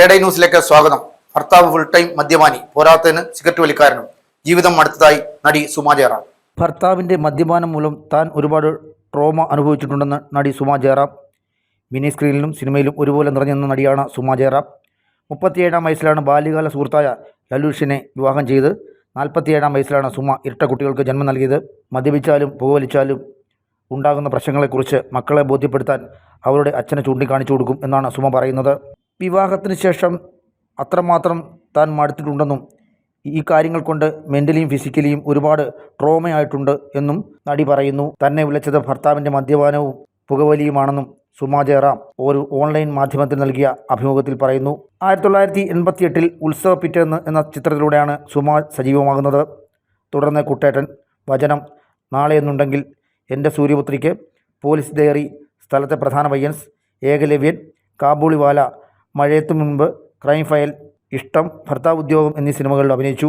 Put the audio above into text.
കേഡൈ ന്യൂസിലേക്ക് സ്വാഗതം. ഭർത്താവ് ഫുൾ ടൈം മദ്യപാനി പോരാത്തതിന് സിഗരറ്റ് വലിക്കാരനും. ജീവിതം അടുത്തതായി നടി സുമാ ജയറാം. ഭർത്താവിന്റെ മദ്യപാനം മൂലം താൻ ഒരുപാട് ട്രോമ അനുഭവിച്ചിട്ടുണ്ടെന്ന് നടി സുമാ ജയറാം. മിനി സ്ക്രീനിലും സിനിമയിലും ഒരുപോലെ നിറഞ്ഞെന്ന നടിയാണ് സുമാ ജയറാം. മുപ്പത്തിയേഴാം വയസ്സിലാണ് ബാല്യകാല സുഹൃത്തായ ലലൂഷിനെ വിവാഹം ചെയ്ത് നാൽപ്പത്തിയേഴാം വയസ്സിലാണ് സുമ ഇരട്ട കുട്ടികൾക്ക് ജന്മം നൽകിയത്. മദ്യപിച്ചാലും പുകവലിച്ചാലും ഉണ്ടാകുന്ന പ്രശ്നങ്ങളെക്കുറിച്ച് മക്കളെ ബോധ്യപ്പെടുത്താൻ അവരുടെ അച്ഛനെ ചൂണ്ടിക്കാണിച്ചു കൊടുക്കും എന്നാണ് സുമ പറയുന്നത്. വിവാഹത്തിന് ശേഷം അത്രമാത്രം താൻ മടുത്തിട്ടുണ്ടെന്നും ഈ കാര്യങ്ങൾ കൊണ്ട് മെന്റലിയും ഫിസിക്കലിയും ഒരുപാട് ട്രോമയായിട്ടുണ്ട് എന്നും നടി പറയുന്നു. തന്നെ വിളിച്ചത് ഭർത്താവിന്റെ മദ്യപാനവും പുകവലിയുമാണെന്നും സുമാ ജയറാം ഒരു ഓൺലൈൻ മാധ്യമത്തിൽ നൽകിയ അഭിമുഖത്തിൽ പറയുന്നു. ആയിരത്തി തൊള്ളായിരത്തി എൺപത്തി എട്ടിൽ ഉത്സവ പിറ്റേന്ന് എന്ന ചിത്രത്തിലൂടെയാണ് സുമ സജീവമാകുന്നത്. തുടർന്ന് കുട്ടേട്ടൻ വചനം നാളെ എന്നുണ്ടെങ്കിൽ എന്റെ സൂര്യപുത്രിക്ക് പോലീസ് ഡയറി സ്ഥലത്തെ പ്രധാന പയ്യൻസ് ഏകലവ്യൻ കാബൂളിവാല മഴയത്തു മുൻപ് ക്രൈം ഫയൽ ഇഷ്ടം ഭർത്താവ് ഉദ്യോഗം എന്നീ സിനിമകളിൽ അഭിനയിച്ചു.